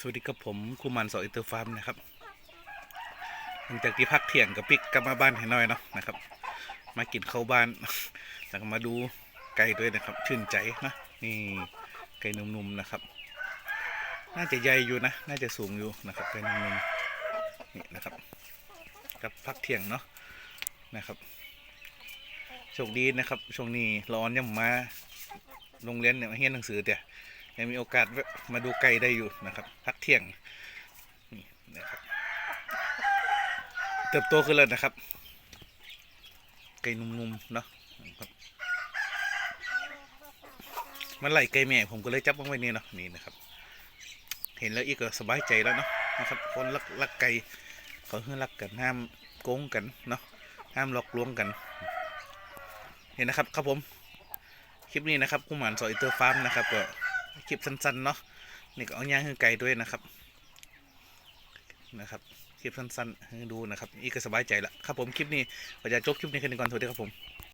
สวัสดีครับผมครูมันสออินเตอร์ฟาร์มนะครับหลังจากที่พักเที่ยงกับปิกกลับมาบ้านให้น้อยเนาะนะครับ มากินข้าวบ้านแล้วก็มาดูไก่ด้วยนะครับ ชื่นใจนะนี่ไก่นุ่มๆนะครับ น่าจะใหญ่อยู่นะ น่าจะสูงอยู่นะครับไก่นุ่มๆนี่นะครับ กับพักเที่ยงเนาะนะครับโชคดีนะครับช่วงนี้ร้อนยังมาโรงเรียนเนี่ยมาเรียนหนังสือเดี๋ย ยังมีโอกาสมาดูไก่ได้อยู่นะครับ พักเที่ยงนี่นะครับเติบโตขึ้นแล้วนะครับ ไก่นุ่มๆเนาะครับมันไหลไก่แม่ผมก็เลยจับมันไว้นี่เนาะนี่นะครับ เห็นแล้วอีกก็สบายใจแล้วเนาะนะครับคนรักรักไก่เขาเพื่อรักกันห้ามโกงกันเนาะห้ามหลอกลวงกัน เห็นนะครับครับผม คลิปนี้นะครับกูหมานสอยเตอร์ฟาร์มนะครับก็ คลิปสั้นๆเนาะนี่ก็เอาย่างให้ไก่ด้วยนะครับนะครับคลิปสั้นๆให้ดูนะครับอีกก็สบายใจละครับผมคลิปนี้ขอจะจบคลิปนี้แค่นี้ก่อนสวัสดีครับผม